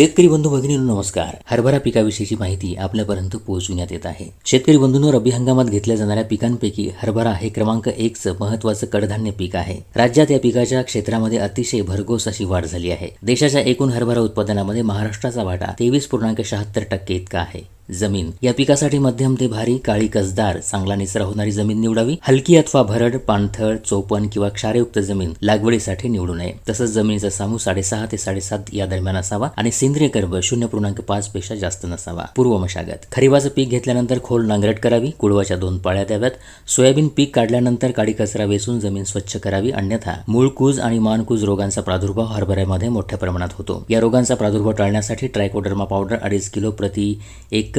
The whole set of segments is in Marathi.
शेतकरी बंधू भगिनींनो नमस्कार. हरभरा पिकाविषयीची माहिती आपल्यापर्यंत पोहोचविण्यात येत आहे. शेतकरी बंधूंनो रब्बी हंगामात घेतल्या जाणाऱ्या पिकांपैकी हरभरा हे क्रमांक एकचं महत्वाचं कडधान्य पीक आहे. राज्यात या पिकाच्या क्षेत्रामध्ये अतिशय भरघोस अशी वाढ झाली आहे. देशाच्या एकूण हरभरा उत्पादनामध्ये महाराष्ट्राचा वाटा तेवीस पूर्णांक शहात्तर टक्के इतका आहे. जमीन. या पिकासाठी मध्यम ते भारी काळी कसदार चांगला निचरा होणारी जमीन निवडावी हलकी अथवा भरड पाणथळ चोपण किंवा क्षारयुक्त जमीन लागवडीसाठी निवडू नये. तसंच जमिनीचा सामू साडेसहा ते साडेसात या दरम्यान असावा आणि सेंद्रिय कर्ब शून्य पूर्णांक पाच पेक्षा जास्त नसावा. पूर्व मशागत. खरीवाचं पीक घेतल्यानंतर खोल नांगरट करावी कुळवाच्या दोन पाळ्या द्याव्यात. सोयाबीन पीक काढल्यानंतर काळी कचरा वेचून जमीन स्वच्छ करावी अन्यथा मूळकूज आणि मानकूज रोगांचा प्रादुर्भाव हरभऱ्यामध्ये मोठ्या प्रमाणात होतो. या रोगांचा प्रादुर्भाव टाळण्यासाठी ट्रायकोडर्मा पावडर अडीच किलो प्रति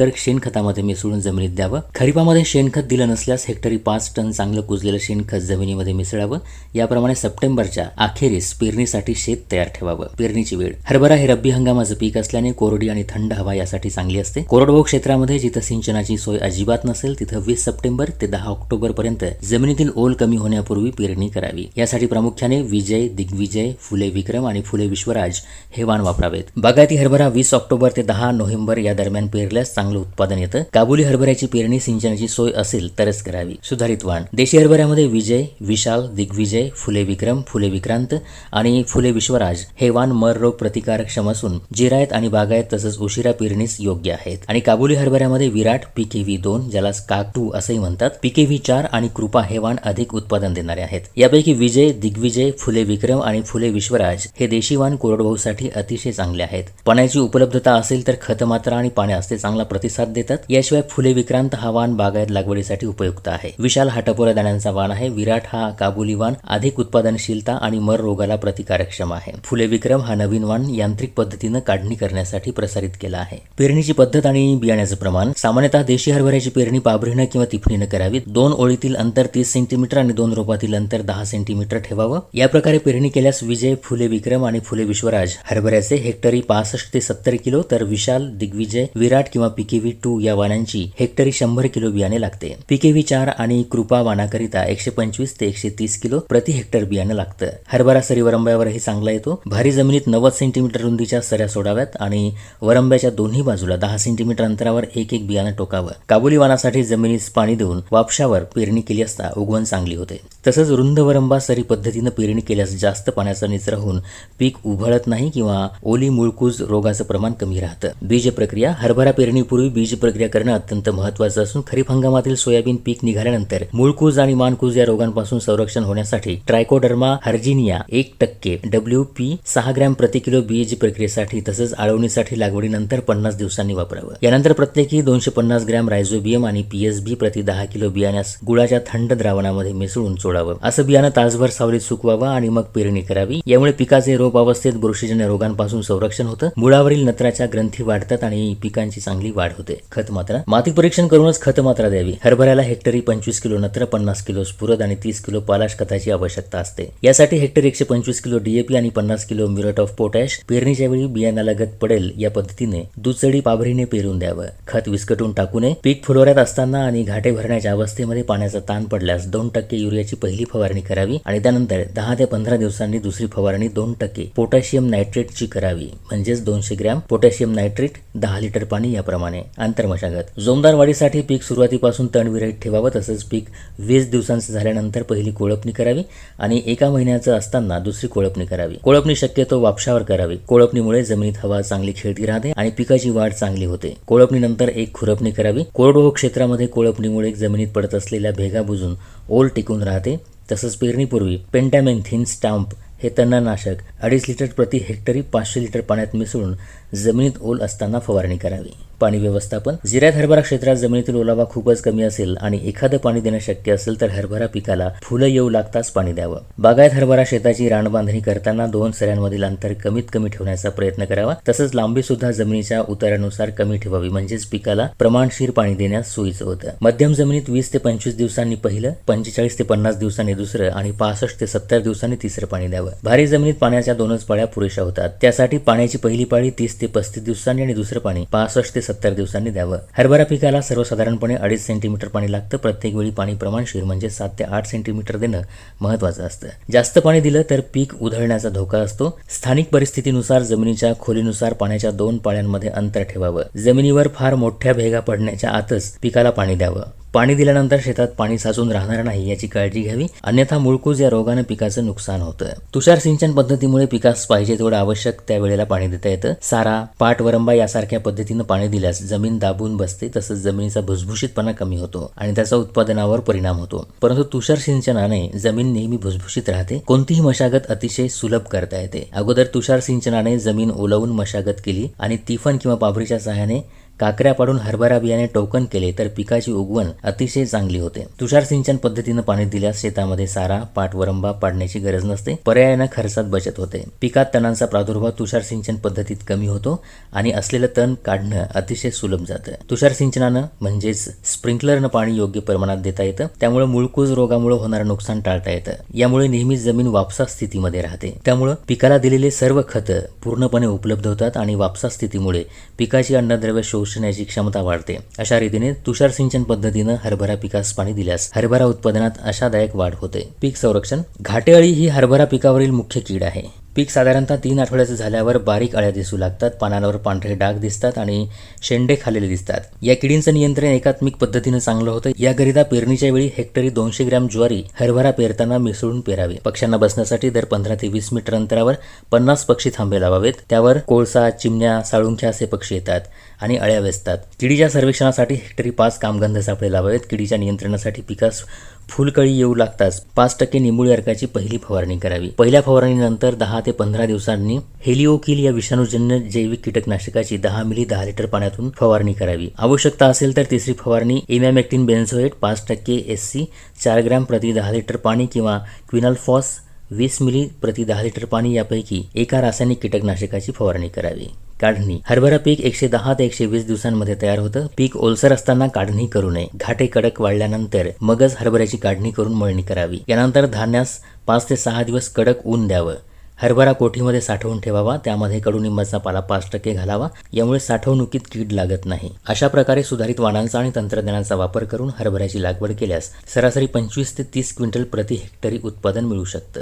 हेक्टर शेणखतामध्ये मिसळून जमिनीत द्यावं. खरीपामध्ये शेणखत दिलं नसल्यास हेक्टरी पाच टन चांगलं कुजलेलं शेणखत जमिनीमध्ये मिसळावं. याप्रमाणे सप्टेंबरच्या अखेरीस पेरणीसाठी शेत तयार ठेवावं. पेरणीची वेळ. हरभरा हे रब्बी हंगामाचं पीक असल्याने कोरडी आणि थंड हवा यासाठी चांगली असते. कोरडवाहू क्षेत्रामध्ये जिथं सिंचनाची सोय अजिबात नसेल तिथं वीस सप्टेंबर ते दहा ऑक्टोबर पर्यंत जमिनीतील ओल कमी होण्यापूर्वी पेरणी करावी. यासाठी प्रामुख्याने विजय दिग्विजय फुले विक्रम आणि फुले विश्वराज हे वाण वापरावेत. बागायती हरभरा वीस ऑक्टोबर ते दहा नोव्हेंबर या दरम्यान पेरल्यास चांगलं उत्पादन येतं. काबुली हरभऱ्याची पेरणी सिंचनाची सोय असेल तरच करावी. सुधारित वाण. देशी हरभऱ्यामध्ये विजय विशाल दिग्विजय फुले विक्रम फुले विक्रांत आणि फुले विश्वराज हे वाण मर रोग प्रतिकारक क्षम असून जिरायत आणि बागायत तसंच उशिरा पेरणीस योग्य आहेत. आणि काबुली हरभऱ्यामध्ये विराट पीकेव्ही दोन ज्याला काक टू असंही म्हणतात पीकेव्ही चार आणि कृपा हे वाण अधिक उत्पादन देणारे आहेत. यापैकी विजय दिग्विजय फुले विक्रम आणि फुले विश्वराज हे देशी वाण कोरडभाऊसाठी अतिशय चांगले आहेत. पाण्याची उपलब्धता असेल तर खतमात्रा आणि पाण्यास ते चांगला प्रतिसाद देतात. याशिवाय फुले विक्रांत हा वाण बागायत लागवडीसाठी उपयुक्त आहे. विशाल हाटपोरा दाण्यांचा वाण आहे. विराट हा काबुली वाण अधिक उत्पादनशीलता आणि मर रोगाला प्रतिकारक्षम आहे. फुले विक्रम हा नवीन वाण यांत्रिक पद्धतीनं काढणी करण्यासाठी प्रसारित केला आहे. पेरणीची पद्धत आणि बियाण्याचं प्रमाण सामान्यतः देशी हरभऱ्याची पेरणी पाभरीनं किंवा तिफणीनं करावी दोन ओळीतील अंतर तीस सेंटीमीटर आणि दोन रोपातील अंतर दहा सेंटीमीटर ठेवावं. या प्रकारे पेरणी केल्यास विजय फुले विक्रम आणि फुले विश्वराज हरभऱ्याचे हेक्टरी पासष्ट ते सत्तर किलो तर विशाल दिग्विजय विराट किंवा पीकेव्ही टू या वाणांची हेक्टरी शंभर किलो बियाणे लागते. पीकेव्ही चार आणि कृपा वाणाकरिता एकशे पंचवीस ते एकशे तीस किलो प्रति हेक्टर बियाणं लागतं. हरभरा सरी वरंब्यावरही चांगला येतो. भारी जमिनीत नव्वद सेंटीमीटर रुंदीच्या सऱ्या सोडाव्यात आणि वरंब्याच्या दोन्ही बाजूला दहा सेंटीमीटर अंतरावर एक एक बियाणं टोकावं. काबुली वानासाठी जमिनीस पाणी देऊन वापशावर पेरणी केली असता उगवण चांगली होते. तसंच रुंद वरंबा सरी पद्धतीनं पेरणी केल्यास जास्त पाण्याचा निचरा होऊन पीक उभळत नाही किंवा ओली मुळकूज रोगाचं प्रमाण कमी राहतं. बीज प्रक्रिया हरभरा पेरणी लागवडीपूर्वी बीज प्रक्रिया करणं अत्यंत महत्वाचं असून खरीप हंगामातील सोयाबीन पीक निघाल्यानंतर मुळकूज आणि मानकूज या रोगांपासून संरक्षण होण्यासाठी ट्रायकोडर्मा हर्जिनिया एक टक्के डब्ल्यू पी सहा ग्रॅम प्रति किलो बीज प्रक्रियेसाठी तसंच आळवणीसाठी लागवडीनंतर पन्नास दिवसांनी वापरावं. यानंतर प्रत्येकी दोनशे पन्नास ग्रॅम रायझोबियम आणि पीएसबी प्रति दहा किलो बियाण्यास गुळाच्या थंड द्रावणामध्ये मिसळून चोळावं असं बियाणं तासभर सावलीत सुकवावं आणि मग पेरणी करावी. यामुळे पिकाचे रोप अवस्थेत बुरशीजन्य रोगांपासून संरक्षण होतं. मुळावरील नत्राच्या ग्रंथी वाढतात आणि पिकांची चांगली वाढ होते. खत मात्रा. माती परीक्षण करूनच खत मात्रा द्यावी. हरभऱ्याला हेक्टरी पंचवीस किलो नत्र पन्नास किलो स्फुरद आणि तीस किलो पालाश खताची आवश्यकता असते. यासाठी हेक्टरी एकशे पंचवीस किलो डीएपी आणि पन्नास किलो म्युरेट ऑफ पोटॅश पेरणीच्या वेळी बियाण्याला गत पडेल या पद्धतीने दुचडी पाभरीने पेरून द्यावं. खत विस्कटून टाकू नये. पीक फुलोऱ्यात असताना आणि घाटे भरण्याच्या अवस्थेमध्ये पाण्याचा ताण पडल्यास दोन टक्के युरियाची पहिली फवारणी करावी आणि त्यानंतर दहा ते पंधरा दिवसांनी दुसरी फवारणी दोन टक्के. पोटॅशियम नायट्रेटची करावी. म्हणजेच दोनशे ग्रॅम पोटॅशियम नायट्रेट दहा लिटर पाणी याप्रमाणे. आंतरमशागत. जोमदार वाढीसाठी पीक सुरुवातीपासून तणविरहित ठेवावं तसंच पीक वीस दिवसांचं झाल्यानंतर पहिली कोळपणी करावी आणि एका महिन्याचं असताना दुसरी कोळपणी करावी. कोळपणी शक्यतो वापशावर करावी. कोळपणीमुळे जमिनीत हवा चांगली खेळती राहते आणि पिकाची वाढ चांगली होते. कोळपणीनंतर एक खुरपणी करावी. कोरडवाहू क्षेत्रामध्ये कोळपणीमुळे जमिनीत पडत असलेल्या भेगा बुजून ओल टिकून राहते. तसंच पेरणीपूर्वी पेंटॅमेन्थिन स्टॅम्प हे तणनाशक अडीच लिटर प्रति हेक्टरी पाचशे लिटर पाण्यात मिसळून जमिनीत ओल असताना फवारणी करावी. पाणी व्यवस्थापन. जिऱ्यात हरभरा क्षेत्रात जमिनीतील ओलावा खूपच कमी असेल आणि एखादं पाणी देणं शक्य असेल तर हरभरा पिकाला फुलं येऊ लागताच पाणी द्यावं. बागायत हरभरा शेताची रानबांधणी करताना दोन सऱ्यांमधील अंतर कमीत कमी ठेवण्याचा प्रयत्न करावा. तसंच लांबी सुद्धा जमिनीच्या उतारानुसार कमी ठेवावी. म्हणजेच पिकाला प्रमाणशीर पाणी देण्यास सोयीचं होतं. मध्यम जमिनीत वीस ते पंचवीस दिवसांनी पहिलं पंचेचाळीस ते पन्नास दिवसांनी दुसरं आणि पासष्ट ते सत्तर दिवसांनी तिसरं पाणी द्यावं. भारी जमिनीत पाण्याच्या दोनच पाळ्या पुरेशा होतात. त्यासाठी पाण्याची पहिली पाळी तीस ते पस्तीस दिवसांनी आणि दुसरं पाणी पासष्ट ते सत्तर दिवसांनी द्यावं. हरभरा पिकाला सर्वसाधारणपणे अडीच सेंटीमीटर पाणी लागतं. प्रत्येक वेळी पाणी प्रमाणशीर म्हणजे सात ते आठ सेंटीमीटर देणं महत्वाचं असतं. जास्त पाणी दिलं तर पीक उधळण्याचा धोका असतो. स्थानिक परिस्थितीनुसार जमिनीच्या खोलीनुसार पाण्याच्या दोन पाळ्यांमध्ये अंतर ठेवावं. जमिनीवर फार मोठ्या भेगा पडण्याच्या आतच पिकाला पाणी द्यावं. पाणी दिल्यानंतर शेतात पाणी साचून राहणार नाही याची काळजी घ्यावी. अन्यथा मुळकूज या रोगानं पिकाचं नुकसान होतं. तुषार सिंचन पद्धतीमुळे पिकास पाहिजे तेवढं आवश्यक त्यावेळेला पाणी देता येतं. सारा पाट वरंबा यासारख्या पद्धतीनं पाणी दिल्यास जमीन दाबून बसते तसंच जमिनीचा भुसभुशीतपणा कमी होतो आणि त्याचा उत्पादनावर परिणाम होतो. परंतु तुषार सिंचनाने जमीन नेहमी भुसभुशीत राहते. कोणतीही मशागत अतिशय सुलभ करता येते. अगोदर तुषार सिंचनाने जमीन ओलवून मशागत केली आणि तिफन किंवा पाभरीच्या सहाय्याने काकऱ्या पाडून हरभरा बियाणे टोकन केले तर पिकाची उगवण अतिशय चांगली होते. तुषार सिंचन पद्धतीनं पाणी दिल्यास शेतामध्ये सारा पाटवरंबा पाडण्याची गरज नसते. पर्यायानं खर्चात बचत होते. पिकात तणांचा प्रादुर्भाव तुषार सिंचन पद्धतीत कमी होतो आणि असलेलं तण काढणं अतिशय सुलभ जातं. तुषार सिंचनानं म्हणजेच स्प्रिंकलरनं पाणी योग्य प्रमाणात देता येतं. त्यामुळे मुळकूज रोगामुळे होणारं नुकसान टाळता येतं. यामुळे नेहमीच जमीन वापसा स्थितीमध्ये राहते. त्यामुळं पिकाला दिलेले सर्व खतं पूर्णपणे उपलब्ध होतात आणि वापसा स्थितीमुळे पिकाची अन्नद्रव्य शोध शोषण्याची क्षमता वाढते. अशा रीतीने तुषार सिंचन पद्धतीनं हरभरा पिकास पाणी दिल्यास हरभरा उत्पादनात आशादायक वाढ होते. पीक संरक्षण घाटेअळी ही हरभरा पिकावरील मुख्य कीड आहे. पीक साधारणतः तीन आठवड्याचं झाल्यावर बारीक अळ्या दिसू लागतात पानांवर पांढरे डाग दिसतात आणि शेंडे खालेले दिसतात. या किडींचं नियंत्रण एकात्मिक पद्धतीनं चांगलं होतं. याकरिता पेरणीच्या वेळी हेक्टरी दोनशे ग्रॅम ज्वारी हरभरा पेरताना मिसळून पेरावी. पक्ष्यांना बसण्यासाठी दर पंधरा ते वीस मीटर अंतरावर पन्नास पक्षी थांबे लावावेत. त्यावर कोळसा चिमण्या साळुंख्या असे पक्षी येतात आणि अळ्या वेचतात. किडीच्या सर्वेक्षणासाठी हेक्टरी पाच कामगंध सापळे लावावेत. किडीच्या नियंत्रणासाठी पिकास फुलकळी येऊ लागताच पाच टक्के निंबुळी अर्काची पहिली फवारणी करावी. पहिल्या फवारणीनंतर दहा ते पंधरा दिवसांनी हेलिओकिल या विषाणूजन्य जैविक कीटकनाशकाची दहा मिली दहा लिटर पाण्यातून फवारणी करावी. आवश्यकता असेल तर तिसरी फवारणी इमॅमेक्टिन बेन्झोएट पाच टक्के एस सी चार ग्रॅम प्रति दहा लिटर पाणी किंवा क्विनल फॉस वीस मिली प्रति दहा लिटर पाणी यापैकी एका रासायनिक कीटकनाशकाची फवारणी करावी. काढणी. हरभरा पीक एकशे दहा ते एकशे वीस दिवसांमध्ये तयार होतं. पीक ओलसर असताना काढणी करू नये. घाटे कडक वाढल्यानंतर मगच हरभऱ्याची काढणी करून मळणी करावी. यानंतर धान्यास पाच ते सहा दिवस कडक ऊन द्यावं. हरभरा कोठीमध्ये साठवून ठेवावा त्यामध्ये कडुनिंबाचा पाला पाच टक्के घालावा यामुळे साठवणुकीत कीड लागत नाही. अशा प्रकारे सुधारित वाणांचा आणि तंत्रज्ञानाचा वापर करून हरभऱ्याची लागवड केल्यास सरासरी पंचवीस ते तीस क्विंटल प्रति हेक्टरी उत्पादन मिळू शकतं.